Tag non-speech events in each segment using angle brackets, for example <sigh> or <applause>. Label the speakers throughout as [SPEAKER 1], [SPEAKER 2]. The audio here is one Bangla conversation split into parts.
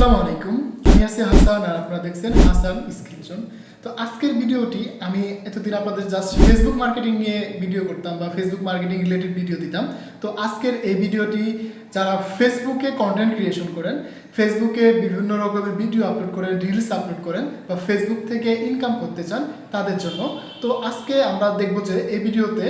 [SPEAKER 1] আসসালামু আলাইকুম। আমি আছি হাসান আর আপনারা দেখছেন হাসান স্ক্রিনশন তো আজকের ভিডিওটি আমি এতদিন আপনাদের জাস্ট ফেসবুক মার্কেটিং নিয়ে ভিডিও করতাম বা ফেসবুক মার্কেটিং রিলেটেড ভিডিও দিতাম। তো আজকের এই ভিডিওটি যারা ফেসবুকে কন্টেন্ট ক্রিয়েশন করেন ফেসবুকে বিভিন্ন রকমের ভিডিও আপলোড করেন রিলস আপলোড করেন বা ফেসবুক থেকে ইনকাম করতে চান তাদের জন্য। তো আজকে আমরা দেখব যে এই ভিডিওতে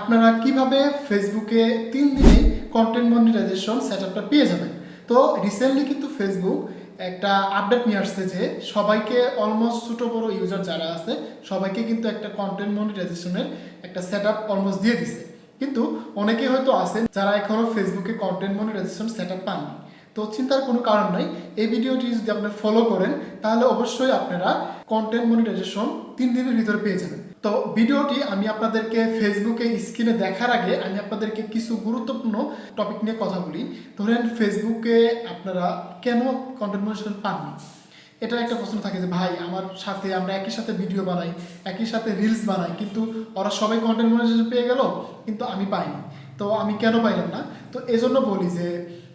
[SPEAKER 1] আপনারা কীভাবে ফেসবুকে তিন দিনেই কন্টেন্ট মনিটাইজেশন সেট আপটা পেয়ে যাবেন। তো রিসেন্টলি কিন্তু ফেসবুক একটা আপডেট নিয়ে আসছে যে সবাইকে অলমোস্ট ছোট বড় ইউজার যারা আছে, সবাইকে কিন্তু একটা কন্টেন্ট মনিটাইজেশনের একটা সেট আপ অলমোস্ট দিয়ে দিছে। কিন্তু অনেকেই হয়তো আছেন যারা এখনও ফেসবুকে কন্টেন্ট মনিটাইজেশন সেট আপ পাননি। তো চিন্তার কোনো কারণ নাই। এই ভিডিওটি যদি আপনি ফলো করেন, তাহলে অবশ্যই আপনারা কন্টেন্ট মনিটাইজেশন তিন দিনের ভিতরে পেয়ে যাবেন। তো ভিডিওটি আমি আপনাদেরকে ফেসবুকে স্ক্রিনে দেখার আগে আমি আপনাদেরকে কিছু গুরুত্বপূর্ণ টপিক নিয়ে কথা বলি। ধরেন ফেসবুকে আপনারা কেন কন্টেন্ট মনিটাইজেশন পাননি এটা একটা প্রশ্ন থাকে যে, ভাই, আমার সাথে আমরা একই সাথে ভিডিও বানাই, একই সাথে রিলস বানাই, কিন্তু ওরা সবাই কন্টেন্ট মনিটাইজেশন পেয়ে গেল, কিন্তু আমি পাইনি। তো আমি কেন পাইলাম না? তো এজন্য বলি যে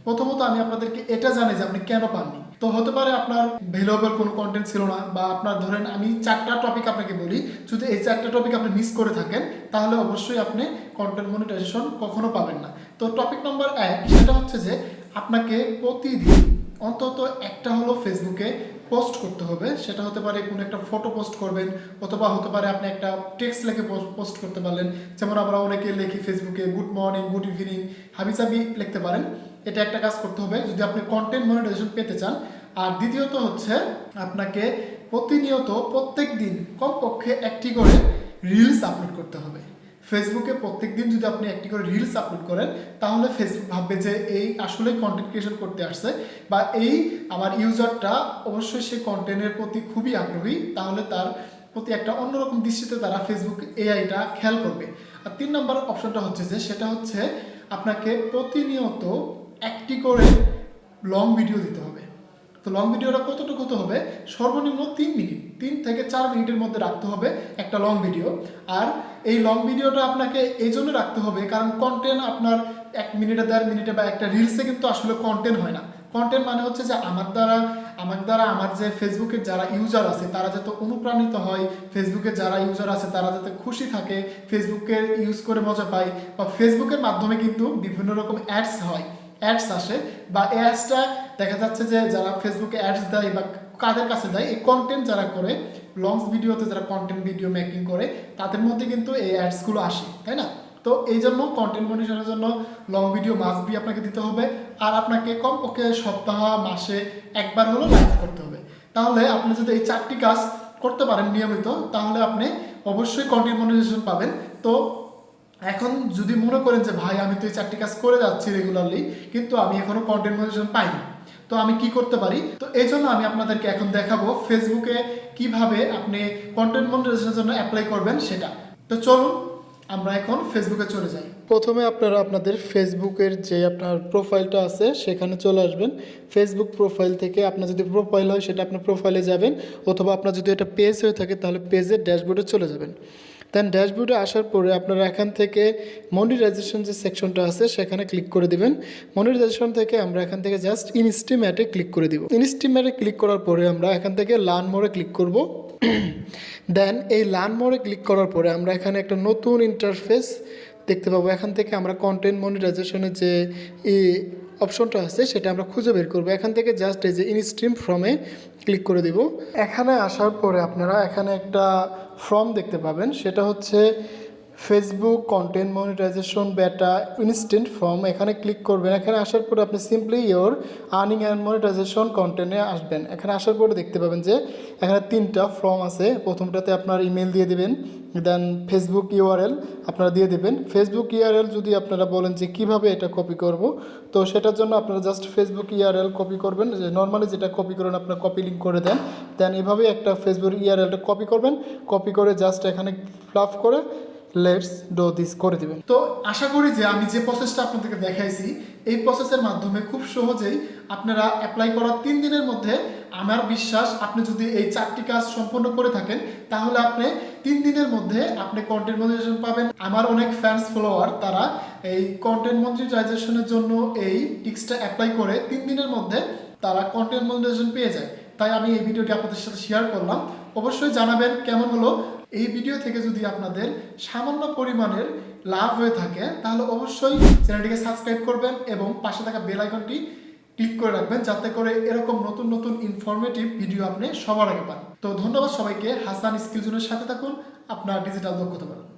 [SPEAKER 1] প্রথমত আমি আপনাদেরকে এটা জানি যে আপনি কেন পাননি। তো হতে পারে আপনার ভ্যালুয়েবল কোনো কন্টেন্ট ছিল না, বা আপনার ধরেন আমি চারটা টপিক আপনাকে বলি, যদি এই চারটা টপিক আপনি মিস করে থাকেন, তাহলে অবশ্যই আপনি কন্টেন্ট মনিটাইজেশন কখনো পাবেন না। তো টপিক নম্বর এক, সেটা হচ্ছে যে আপনাকে প্রতিদিন অন্তত একটা হলো ফেসবুকে পোস্ট করতে হবে। সেটা হতে পারে কোনো একটা ফটো পোস্ট করবেন, অথবা হতে পারে আপনি একটা টেক্সট লিখে পোস্ট করতে পারলেন। যেমন আমরা অনেকে লিখি ফেসবুকে গুড মর্নিং গুড ইভিনিং হাবিজাবি লিখতে পারেন। এটা একটা কাজ করতে হবে, যদি আপনি কন্টেন্ট মনিটাইজেশন পেতে চান। আর দ্বিতীয়ত হচ্ছে আপনাকে প্রতিনিয়ত প্রত্যেক দিন কমপক্ষে একটি করে রিলস আপলোড করতে হবে। ফেসবুকে প্রত্যেক দিন যদি আপনি একটি করে রিলস আপলোড করেন, তাহলে ফেসবুক ভাববে যে এই আসলে কন্টেন্ট ক্রিয়েশন করতে আসছে বা এই আমার ইউজারটা অবশ্যই সে কন্টেন্টের প্রতি খুবই আগ্রহী, তাহলে তার প্রতি একটা অন্যরকম দৃষ্টিতে তারা ফেসবুক এআইটা খেয়াল করবে। আর তিন নম্বর অপশনটা হচ্ছে যে, সেটা হচ্ছে আপনাকে প্রতিনিয়ত একটি করে লং ভিডিও দিতে হবে। তো লং ভিডিওটা কতটুকু হতে হবে? সর্বনিম্ন তিন মিনিট তিন থেকে চার মিনিটের মধ্যে রাখতে হবে একটা লং ভিডিও আর এই লং ভিডিওটা আপনাকে এই জন্য রাখতে হবে কারণ কন্টেন্ট আপনার এক মিনিটে দেড় মিনিটে বা একটা রিলসে কিন্তু আসলে কন্টেন্ট হয় না। কন্টেন্ট মানে হচ্ছে যে আমার দ্বারা আমার দ্বারা আমার যে ফেসবুকের যারা ইউজার আছে, তারা যাতে অনুপ্রাণিত হয়। ফেসবুকে যারা ইউজার আছে, তারা যাতে খুশি থাকে। ফেসবুকের ইউজ করে মজা পায়। বা ফেসবুকের মাধ্যমে কিন্তু বিভিন্ন রকম অ্যাডস হয়। অ্যাডস আসে বা অ্যাডসটা দেখা যাচ্ছে যে যারা ফেসবুকে অ্যাডস দেয় বা কাদের কাছে দেয়, এই কন্টেন্ট যারা করে লংস ভিডিওতে যারা কন্টেন্ট ভিডিও মেকিং করে, তাদের মধ্যে কিন্তু এই অ্যাডসগুলো আসে, তাই না? তো এই জন্য কন্টেন্ট মনিটরের জন্য লং ভিডিও মাস্ট বি আপনাকে দিতে হবে। আর আপনাকে কমপক্ষে সপ্তাহ, মাসে একবার হলো লাইভ করতে হবে। তাহলে আপনি যদি এই চারটি কাজ করতে পারেন নিয়মিত, তাহলে আপনি অবশ্যই কন্টেন্ট মনিটাইজেশন পাবেন। তো এখন যদি মনে করেন যে, ভাই, আমি তো এই চারটি কাজ করে যাচ্ছি রেগুলারলি কিন্তু আমি এখনও কন্টেন্ট মনিটাইজেশন পাইনি। তো আমি কি করতে পারি? তো এই জন্য আমি আপনাদেরকে এখন দেখাবো ফেসবুকে কীভাবে আপনি কন্টেন্ট মনিটাইজেশনের জন্য অ্যাপ্লাই করবেন সেটা। তো চলুন, আমরা এখন ফেসবুকে চলে যাই। প্রথমে আপনারা আপনাদের ফেসবুকের যে আপনার প্রোফাইলটা আছে, সেখানে চলে আসবেন। ফেসবুক প্রোফাইল থেকে আপনার যদি প্রোফাইল হয়, সেটা আপনার প্রোফাইলে যাবেন, অথবা আপনার যদি এটা পেজ হয়ে থাকে, তাহলে পেজের ড্যাশবোর্ডে চলে যাবেন। দেন ড্যাশবোর্ডে আসার পরে আপনারা এখান থেকে মনিটাইজেশন যে সেকশনটা আছে, সেখানে ক্লিক করে দিবেন। মনিটাইজেশন থেকে আমরা এখান থেকে জাস্ট ইনস্টিমেটে ক্লিক করে দিব। ইনস্টিমেটে ক্লিক করার পরে আমরা এখান থেকে লার্ন মোড়ে ক্লিক করব। <clears throat> দেন এই লার্ন মোড়ে ক্লিক করার পরে আমরা এখানে একটা নতুন ইন্টারফেস দেখতে পাবো। এখান থেকে আমরা কন্টেন্ট মনিটাইজেশনের যে অপশনটা আছে, সেটা আমরা খুঁজে বের করব। এখান থেকে জাস্ট এই যে ইনস্ট্রিম ফর্মে ক্লিক করে দিব। এখানে আসার পরে আপনারা এখানে একটা ফর্ম দেখতে পাবেন। সেটা হচ্ছে Facebook content monetization beta instant form এখানে ক্লিক করবেন। এখানে আসার পরে আপনি simply your earning and monetization কন্টেন্টে আসবেন। এখানে আসার পরে দেখতে পাবেন যে এখানে তিনটা ফর্ম আছে। প্রথমটাতে আপনার ইমেল দিয়ে দিবেন দেন ফেসবুক ইউআরএল আপনারা দিয়ে দেবেন। ফেসবুক ইউআরএল যদি আপনারা বলেন যে কীভাবে এটা কপি করব, তো সেটার জন্য আপনারা জাস্ট ফেসবুক ইউআরএল কপি করবেন। যে নর্মালি যেটা কপি করেন, আপনারা কপি লিঙ্ক করে দেন। দেন এভাবে একটা ফেসবুক ইউআরএলটা কপি করবেন। কপি করে জাস্ট এখানে ফ্লাফ করে লেটস ডো দিস করে দিবেন। তো আশা করি যে আমি যে প্রসেসটা আপনাদেরকে দেখাইছি, এই প্রসেসের মাধ্যমে খুব সহজেই আপনারা অ্যাপ্লাই করার তিন দিনের মধ্যে আমার বিশ্বাস আপনি যদি এই চারটি কাজ সম্পন্ন করে থাকেন, তাহলে আপনি তিন দিনের মধ্যে আপনি কন্টেন্ট মনিটাইজেশন পাবেন। আমার অনেক ফ্যান্স ফলোয়ার তারা এই কন্টেন্ট মনিটাইজেশনের জন্য এই টিক্সটা অ্যাপ্লাই করে তিন দিনের মধ্যে তারা কন্টেন্ট মনিটাইজেশন পেয়ে যায়। তাই আমি এই ভিডিওটি আপনাদের সাথে শেয়ার করলাম। অবশ্যই জানাবেন কেমন হলো এই ভিডিও থেকে যদি আপনাদের সামান্য পরিমাণের লাভ হয়ে থাকে, তাহলে অবশ্যই চ্যানেলটিকে সাবস্ক্রাইব করবেন এবং পাশে থাকা বেল আইকনটি ক্লিক করে রাখবেন, যাতে করে এরকম নতুন নতুন ইনফরমেটিভ ভিডিও আপনি সবার আগে পান। তো ধন্যবাদ সবাইকে। হাসান স্কিল জোনের সাথে থাকুন। আপনার ডিজিটাল দক্ষতা বাড়ান।